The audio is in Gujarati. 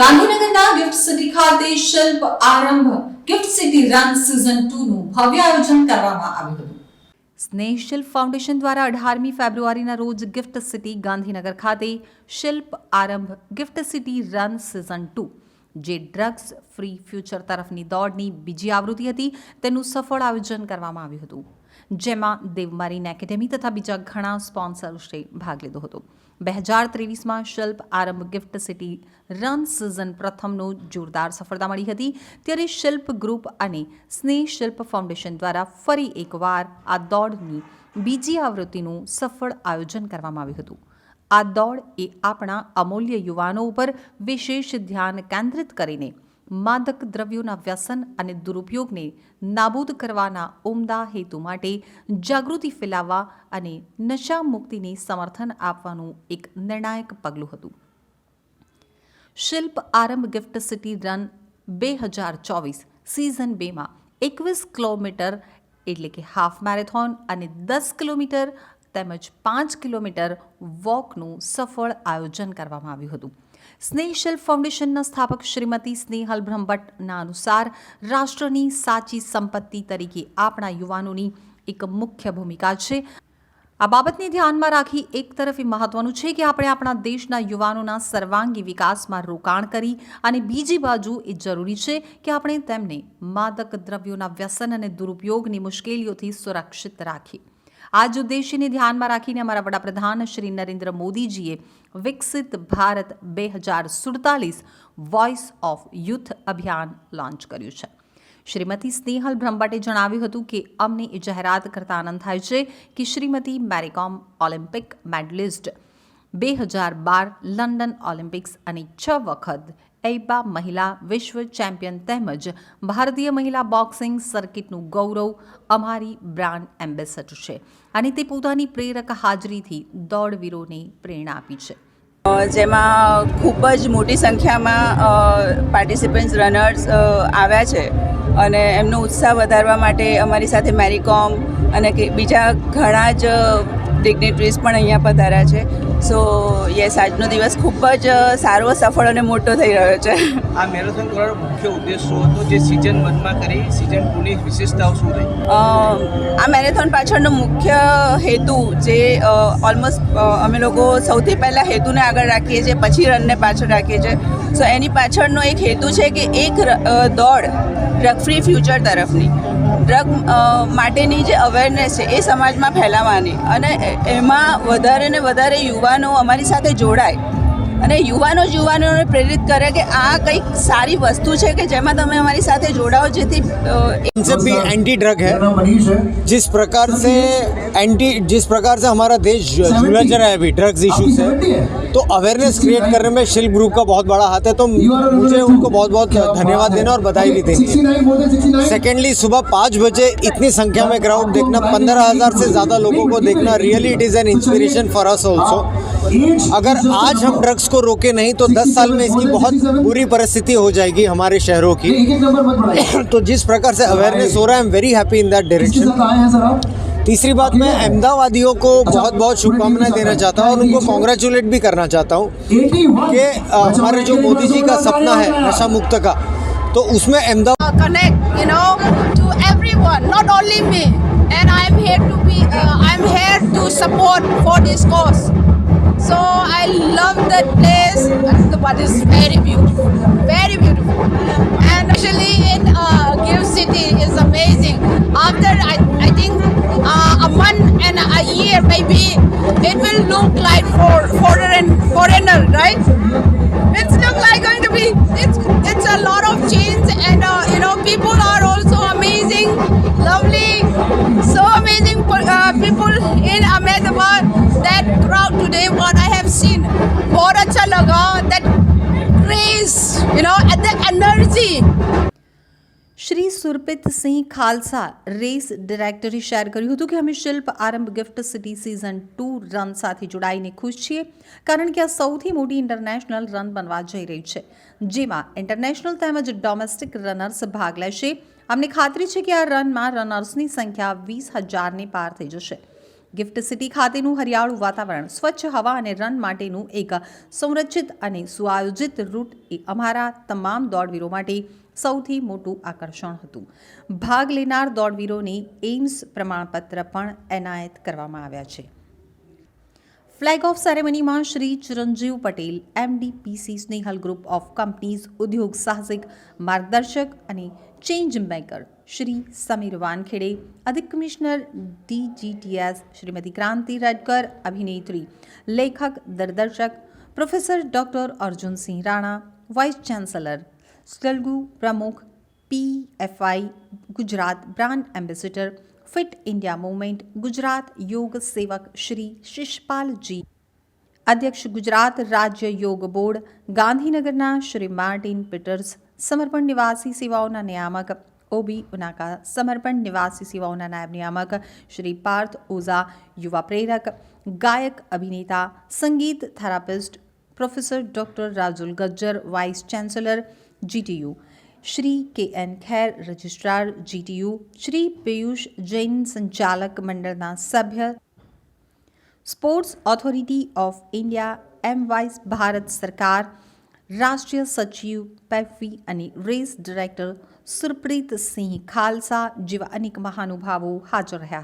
ગાંધીનગરના ગિફ્ટ સિટી ખાતે Shilp Aarambh, GIFT City run season two નું ભવ્ય આયોજન કરવામાં આવ્યું હતું. સ્નેહ શિલ્પ ફાઉન્ડેશન દ્વારા અઢારમી ફેબ્રુઆરીના રોજ ગિફ્ટ સિટી ગાંધીનગર ખાતે Shilp Aarambh, GIFT City run season two જે ડ્રગ્સ ફ્રી ફ્યુચર તરફની દોડની બીજી આવૃત્તિ હતી, તેનું સફળ આયોજન કરવામાં આવ્યું હતું. જેમાં દેવમારીન એકેડેમી તથા બીજા ઘણા સ્પોન્સર્સે ભાગ લીધો હતો. બે હજાર ત્રેવીસમાં Shilp Aarambh GIFT City run season પ્રથમનો જોરદાર સફળતા મળી હતી. ત્યારે શિલ્પ ગ્રુપ અને સ્નેહ શિલ્પ ફાઉન્ડેશન દ્વારા ફરી એકવાર આ દોડની બીજી આવૃત્તિનું સફળ આયોજન કરવામાં આવ્યું હતું. આ દોડ એ આપણા અમૂલ્ય યુવાનો ઉપર વિશેષ ધ્યાન કેન્દ્રિત કરીને માદક દ્રવ્યોના વ્યસન અને દુરુપયોગને નાબૂદ કરવાના ઉમદા હેતુ માટે જાગૃતિ ફેલાવવા અને નશા મુક્તિને સમર્થન આપવાનું એક નિર્ણાયક પગલું હતું. શિલ્પ આરંભ ગિફ્ટ સિટી રન બે હજાર ચોવીસ સિઝન બેમાં એકવીસ કિલોમીટર એટલે કે હાફ મેરેથોન અને દસ કિલોમીટર તેમજ પાંચ કિલોમીટર વોકનું સફળ આયોજન કરવામાં આવ્યું હતું. સ્નેહ શિલ્પ ફાઉન્ડેશનના સ્થાપક શ્રીમતી સ્નેહલ બ્રહ્મભટ્ટના અનુસાર રાષ્ટ્રની સાચી સંપત્તિ તરીકે આપણા યુવાનોની એક મુખ્ય ભૂમિકા છે. આ બાબતને ધ્યાનમાં રાખી એક તરફ એ મહત્વનું છે કે આપણે આપણા દેશના યુવાનોના સર્વાંગી વિકાસમાં રોકાણ કરી અને બીજી બાજુ એ જરૂરી છે કે આપણે તેમને માદક દ્રવ્યોના વ્યસન અને દુરુપયોગની મુશ્કેલીઓથી સુરક્ષિત રાખીએ. આ જ ઉદ્દેશ્યને ધ્યાનમાં રાખીને અમારા વડાપ્રધાન શ્રી નરેન્દ્ર મોદીજીએ વિકસિત ભારત બે હજાર સુડતાલીસ વોઇસ ઓફ યુથ અભિયાન લોન્ચ કર્યું છે શ્રીમતી સ્નેહલ બ્રહ્મભટ્ટે જણાવ્યું હતું કે અમને એ જાહેરાત કરતા આનંદ થાય છે કે શ્રીમતી મેરીકોમ ઓલિમ્પિક મેડલિસ્ટ બે હજાર બાર લંડન ઓલિમ્પિક્સ અને છ વખત એબા મહિલા વિશ્વ ચેમ્પિયન તેમજ ભારતીય મહિલા બોક્સિંગ સર્કિટનું ગૌરવ અમારી બ્રાન્ડ એમ્બેસેડર છે. અને તે પોતાની પ્રેરક હાજરીથી દોડવીરોને પ્રેરણા આપી છે. જેમાં ખૂબ જ મોટી સંખ્યામાં પાર્ટિસિપન્ટ્સ રનર્સ આવ્યા છે. અને એમનો ઉત્સાહ વધારવા માટે અમારી સાથે મેરીકોમ અને બીજા ઘણા જ ડિગ્નેટરીઝ પણ અહીંયા પધાર્યા છે. સો યસ આજનો દિવસ ખૂબ જ સારો સફળ અને મોટો થઈ રહ્યો છે. આ મેરેથોન કરવાનો મુખ્ય ઉદ્દેશ શું હતો? જે સિઝન વનમાં કરી સિઝન ટુની વિશેષતાઓ શું રહી? આ મેરેથોન પાછળનો મુખ્ય હેતુ જે ઓલમોસ્ટ અમે લોકો સૌથી પહેલાં હેતુને આગળ રાખીએ છીએ પછી રનને પાછળ રાખીએ છીએ. સો એની પાછળનો એક હેતુ છે કે એક દોડ ડ્રગ ફ્રી ફ્યુચર તરફની. ડ્રગ માટેની જે અવેરનેસ છે એ સમાજમાં ફેલાવવાની અને એમાં વધારે ને વધારે યુવાનો અમારી સાથે જોડાય. અને યુવાનો જ યુવાનોને પ્રેરિત કરે કે આ કંઈક સારી વસ્તુ છે કે જેમાં તમે અમારી સાથે જોડાઓ જેથી અ, कॉन्सेप्ट भी एंटी ड्रग है जिस प्रकार से एंटी जिस प्रकार से हमारा देश झूला रहा है अभी ड्रग्स इशू से तो अवेयरनेस क्रिएट करने में शिल्प ग्रुप का बहुत बड़ा हाथ है तो मुझे उनको बहुत बहुत धन्यवाद देना और बधाई भी देनी है सेकेंडली सुबह पाँच बजे इतनी संख्या में क्राउड देखना पंद्रह हज़ार से ज़्यादा लोगों को देखना really it is an inspiration for us also अगर आज हम ड्रग्स को रोके नहीं तो दस साल में इसकी बहुत बुरी परिस्थिति हो जाएगी हमारे शहरों की। तो जिस प्रकार से अवेयरनेस हो रहा है I am very happy in that direction तीसरी बात मैं अहमदाबादियों को बहुत बहुत शुभकामनाएँ देना चाहता हूँ और उनको कॉन्ग्रेचुलेट भी करना चाहता हूँ कि हमारे जो मोदी जी का सपना है नशा मुक्त का तो उसमें Ahmedabad uh, I'm here to support for this cause. So I love that place. The one is very beautiful, very beautiful. And actually in uh, Give City is amazing. After I, I think uh, a month and a year maybe, it will look like for foreign foreigner, right? It's look like going to be it's it's a lot of change and uh, you know people are also amazing, lovely, so amazing uh, people in Ahmedabad. That crowd today, what I have seen, such a logo that you know know, and the Shri Surpit Singh Khalsa race ડિરેક્ટરે share કર્યું હતું કે અમે Shilp Aarambh GIFT City season two run સાથે જોડાઈને ખુશ છીએ કારણ કે આ સૌથી મોટી ઇન્ટરનેશનલ રન બનવા જઈ રહી છે જેમાં ઇન્ટરનેશનલ તેમજ ડોમેસ્ટિક રનર્સ ભાગ લેશે અમને ખાતરી છે કે આ રનમાં રનર્સની સંખ્યા વીસ હજારની પાર થઈ જશે ગિફ્ટ સિટી ખાતેનું હરિયાળું વાતાવરણ, સ્વચ્છ હવા અને રન માટેનું એક સંરચિત અને સુઆયોજિત રૂટ એ અમારા તમામ દોડવીરો માટે સૌથી મોટું આકર્ષણ હતું. ભાગ લેનાર દોડવીરોને એઇમ્સ પ્રમાણપત્ર પણ એનાયત કરવામાં આવ્યા છે. Flag off સેરેમનીમાં Shri Chiranjeev Patel MDPC Snehal group of companies ઉદ્યોગ સાહસિક, માર્ગદર્શક અને ચેન્જ મેકર શ્રી સમીર વાનખેડે, અધિક કમિશનર ડીજીટીએસ શ્રીમતી ક્રાંતિ રેડકર, અભિનેત્રી, લેખક, દિગ્દર્શક, professor doctor Arjunsinh Rana vice chancellor સ્લગુ પ્રમુખ PFI Gujarat brand ambassador fit India movement Gujarat યોગ સેવક શ્રી શિષપાલજી અધ્યક્ષ ગુજરાત રાજ્ય યોગ બોર્ડ ગાંધીનગરના શ્રી માર્ટિન પીટર્સ સમર્પણ નિવાસી સેવાઓના નિયામક ઓબી ઉનાકા સમર્પણ નિવાસી સેવાઓના નાયબ નિયામક શ્રી પાર્થ ઓઝા યુવા પ્રેરક ગાયક અભિનેતા સંગીત therapist professor doctor Rajul Gajjar vice chancellor GTU Shri K N Kher, registrar GTU Shri Piyush Jain સંચાલક મંડળના સભ્ય, sports authority of India, M vice Bharat સરકાર, રાષ્ટ્રીય સચિવ પેફી અને રેસ ડિરેક્ટર સુરપ્રીત સિંહ ખાલસા જેવા અનેક મહાનુભાવો હાજર રહ્યા હતા.